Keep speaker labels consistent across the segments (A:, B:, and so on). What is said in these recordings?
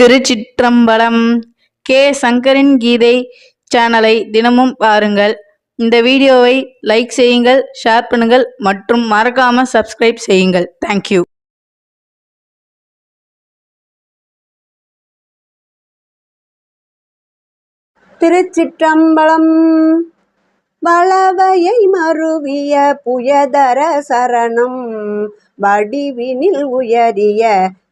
A: திருச்சிற்றம்பலம் K. சங்கரின் கீதை சேனலை தினமும் பாருங்கள். இந்த வீடியோவை லைக் செய்யுங்கள் ஷேர் பண்ணுங்கள் மற்றும் மறக்காம சப்ஸ்கிரைப் செய்யுங்கள். தேங்க்யூ
B: திருச்சிற்றம்பலம் வளவையை மருவிய புயதர சரணம் வடிவினில் உயரிய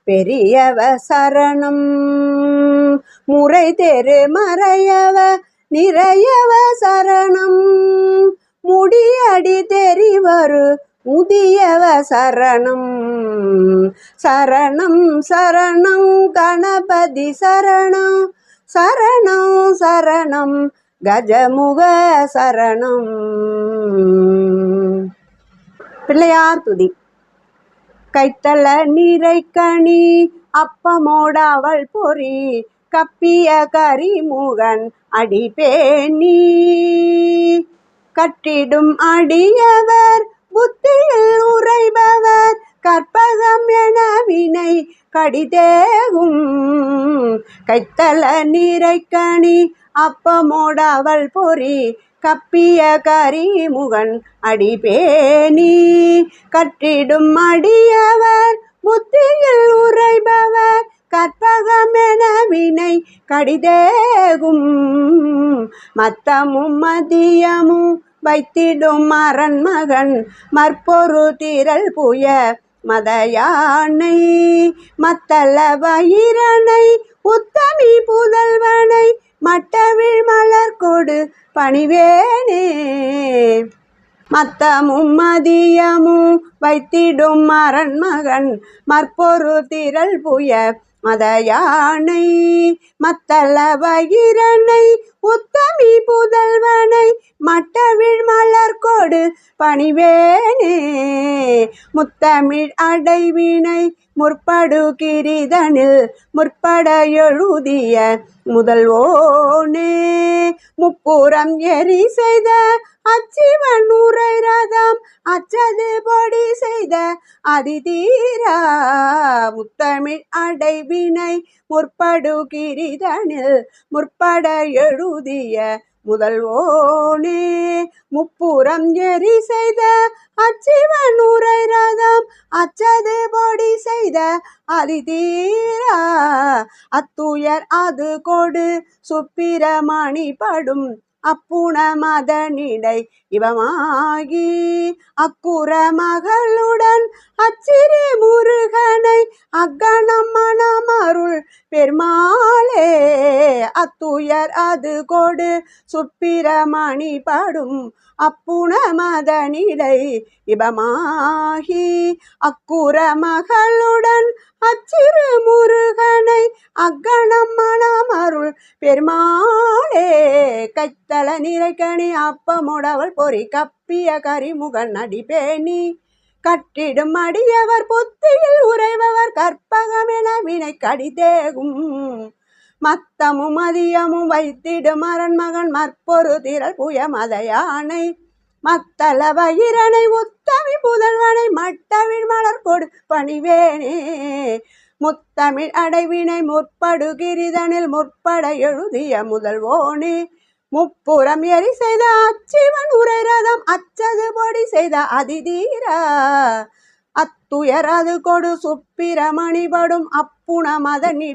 B: பெரியவ சரணம். முறை தெரு மறையவ நிறையவ சரணம். முடியடி தெரிவரு முதியவ சரணம். சரணம் சரணம் கணபதி சரணம். சரணம் சரணம் கஜமுக சரணம். பிள்ளையார் துதி. கைத்தல நீரை கனி அப்பமோடாவல் பொறி கப்பிய கரிமுகன் அடிபேணி கட்டிடும் அடியவர் புத்தியில் உறைபவர் கற்பகம் என வினை கடிதேகும் கைத்தல நீரை கனி அப்பமோடாவல் பொறி கப்பிய கரிமுகன் அடிபேணி கற்றிடும் அடியவர் புத்தியில் உரைபவர் கற்பகமென வினை கடிதேகும். மத்தமும் மதியமும் வைத்திடும் அரண்மகன் மற்பொரு திரள் புய மதயானை மத்தள வயிறனை உத்தமி புதல்வனை மட்டவிழ் மலர் கொடு பணிவேனே. மத்தமும் மதியமும் வைத்திடும் அரண்மகன் மற்பொரு திரள் புய மத யானை மத்தள வயிறனை உத்தமி புதல்வனை மட்டவிழ் மலர் கொடு பணிவேனே. முத்தமிழ் அடைவினை முற்படு கிரிதனில் முற்பட எழுதிய முதல்வோனே. முப்புறம் எரி செய்த அச்சிவன் உரை ரதம் அச்சது பொடி செய்த அதிதீரா. முத்தமிழ் அடைவினை முற்படு கிரிதனில் முற்பட எழுதிய முதல்வோனே முப்புறம் எரி செய்த அச்சிவன் உரை ரதம். அச்சது பொடி செய்த அதிதீரா அத்துயர் அது கொடு சுப்பிரமணி படும். அப்புண மதனிடை இவமாகி. அக்குற மகளுடன் அச்சிறு முருகனை அக்கணம் மணமருள் பெருமாளே. அத்துயர் அது கொடு. சுப்பிரமணி படும் அப்புண மதனிடை இபமாகி அக்குற மகளுடன் அச்சிறு முருகனை அக்கணம் மணமருள் பெருமாளே. கைத்தல நிறைக்கணி அப்பமுடவள் பொறி கப்பிய கரிமுகன் நடிபேணி கட்டிடும் அடியவர் புத்தியில் உறைபவர் கற்பகமென வினை கடிதேகும் மத்தமும் மதியமும் வைத்திடு வைத்திடும் அரண்மகன் மற்பொரு திரள் புய மதையானை. மத்தள வயிரனை உத்தமி புதல்வனை மட்டவிழ் மலர் கொடு பணிவேனே. முத்தமிழ் அடைவினை முற்படு கிரிதனில் முற்பட எழுதிய முதல்வோனே. முப்புறம் எரி செய்த அச்சிவன் உரை ரதம் அச்சது பொடி செய்த அதிதீரா. அத்துயரது கொடு சுப்பிரமணிபடும் படும் அப்புண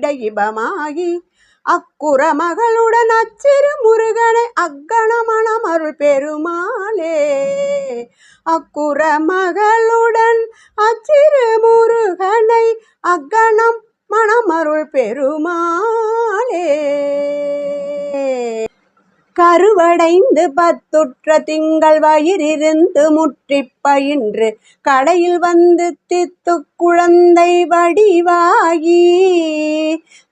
B: இபமாகி. அக்குற மகளுடன் அச்சிறு முருகனை அக்கணமணம் அருள் பெருமாளே அக்குற மகளுடன் அச்சிறு முருகனை அக்கணம் மணமருள் பெருமாளே கருவடைந்து பத்துற்ற திங்கள் வயிறிருந்து முற்றி பயின்று கடையில் வந்து தித்து குழந்தை வடிவாகி.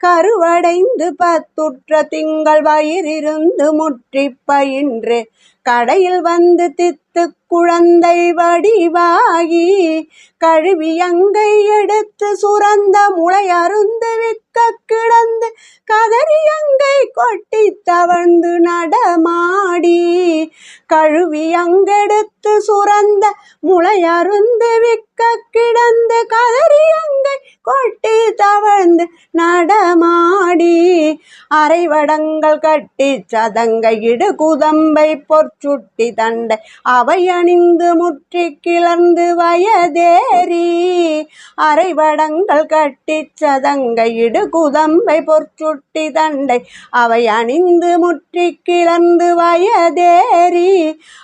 B: கருவடைந்து பத்துற்ற திங்கள் வயிறிருந்து முற்றி பயின்று கடையில் வந்து தித்து குழந்தை வடிவாகி கழுவி அங்கை எடுத்து சுரந்த முளை அருந்து விக்க கிடந்து கதறி அங்கை கொட்டி தவழ்ந்து நடமாடி கழுவி அங்கெடுத்து சுரந்த முளை அருந்து விக்க கிடந்து கதறி தவழ்ந்து நடமாடி அரைவடங்கள் கட்டி சதங்கையிடு குதம்பை பொற்சுட்டி தண்டை. அவை அணிந்து முற்றி கிளர்ந்து வயதேறி அரைவடங்கள் கட்டி சதங்கையிடு குதம்பை பொற்சுட்டி தண்டை. அவை அணிந்து முற்றி கிளர்ந்து வயதேறி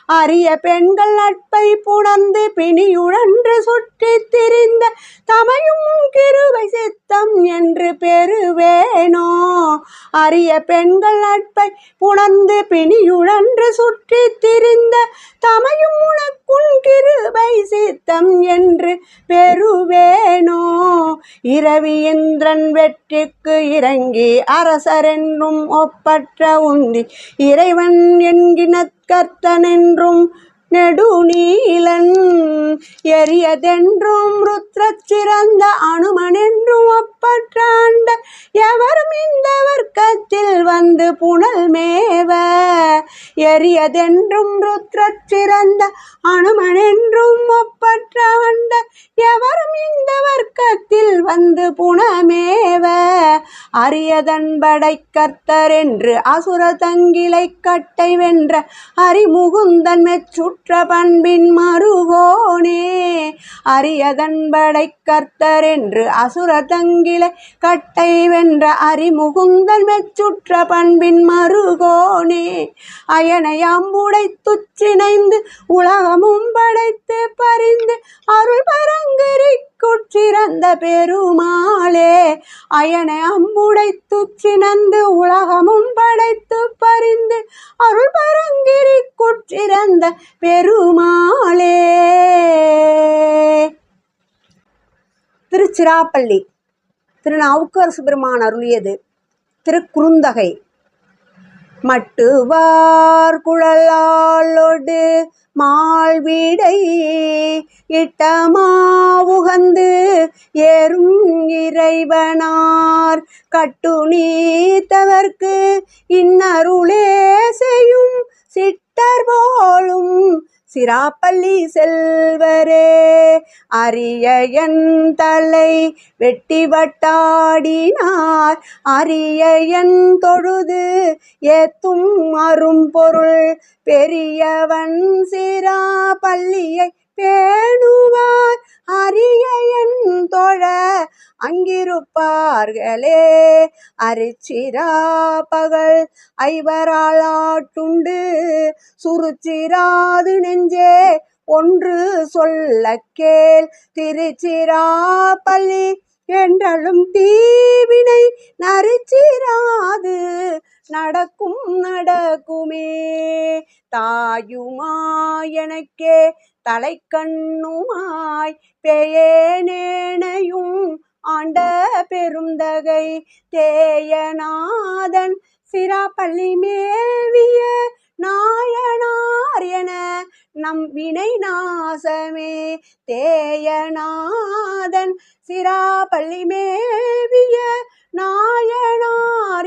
B: அரிய பெண்கள் நட்பை புணர்ந்து பிணியுழன்று சுற்றி திரிந்த தமையும் கிருவை சித்தம் என்று பெறுவேனோ? அரிய பெண்கள் நட்பை புணர்ந்து பிணியுழன்று சுற்றி திரிந்த தமையும் உனக்குன் கிருவை சித்தம் என்று பெறுவேனோ? இரவி இந்திரன் வெற்றிக்கு இறங்கி அரசரென்றும் ஒப்பற்ற உந்தி இறைவன் என்கின கர்த்தனென்றும் நெடுநீலன் எரியதென்றும் ருத்ரச் சிறந்த அனுமனென்றும் ஒப்பற்றாண்ட எவரும் இந்த வர்க்கத்தில் வந்து புனல் மேவ. எரியதென்றும் ருத்ரச் சிறந்த அனுமனென்றும் ஒப்பற்றாண்ட எவரும் இந்த வர்க்கத்தில் வந்து புனமேவ. அரியதன் படை கர்த்தர் என்று அசுர தங்கிலை கட்டை வென்ற அரிமுகுந்தன் அற்ற பண்பின் மருகோனே அரியதன் படை கர்த்தர் என்று அசுர தங்கிலை கட்டை வென்ற அரிமுகுந்தன் மெச்சுற்ற பண்பின் மருகோனே அயனை அம்புடை துச்சினைந்து உலகமும் படைத்து பறிந்து அருள் பரங்கரி குற்றிறந்த பெருமாளே. அயனை அம்புடை துச்சினந்து உலகமும் படைத்து பறிந்து அருள் பரங்கிரி குற்றிறந்த பெருமாளே. திருச்சிராப்பள்ளி திருநாவுக்கரசு பெருமான் அருளியது திருக்குறுந்தகை. மட்டுவார் குழலாளொடு இட்டமா உகந்து ஏறும் இறைவனார். கட்டு நீத்தவர்க்கு இன்னருளே செய்யும் சிட்டர் போலும் சிராப்பள்ளி செல்வரே அரிய என் தலை வெட்டி வட்டாடினார். அரிய என் தொழுது ஏத்தும் அரும்பொருள் பெரியவன் சிராப்பள்ளியை பேணுவார். அரிய என் தொழ அங்கிருப்பார்களே. அரிச்சிரா பகல் ஐவராளாட்டுண்டு சுருச்சிராது நெஞ்சே ஒன்று சொல்ல கேள். திருச்சிராப்பள்ளி என்றாலும் தீவினை நரிச்சிராது நடக்கும் நடக்குமே. தாயுமாய் எனக்கே தலைக்கண்ணுமாய் பேயேனேனையும் ஆண்ட பெருந்தகை தேயநாதன் சிராப்பள்ளி மேவிய நாயனார் என நம் வினை நாசமே. தேயநாதன் சிராப்பள்ளி மேவிய நாயனார்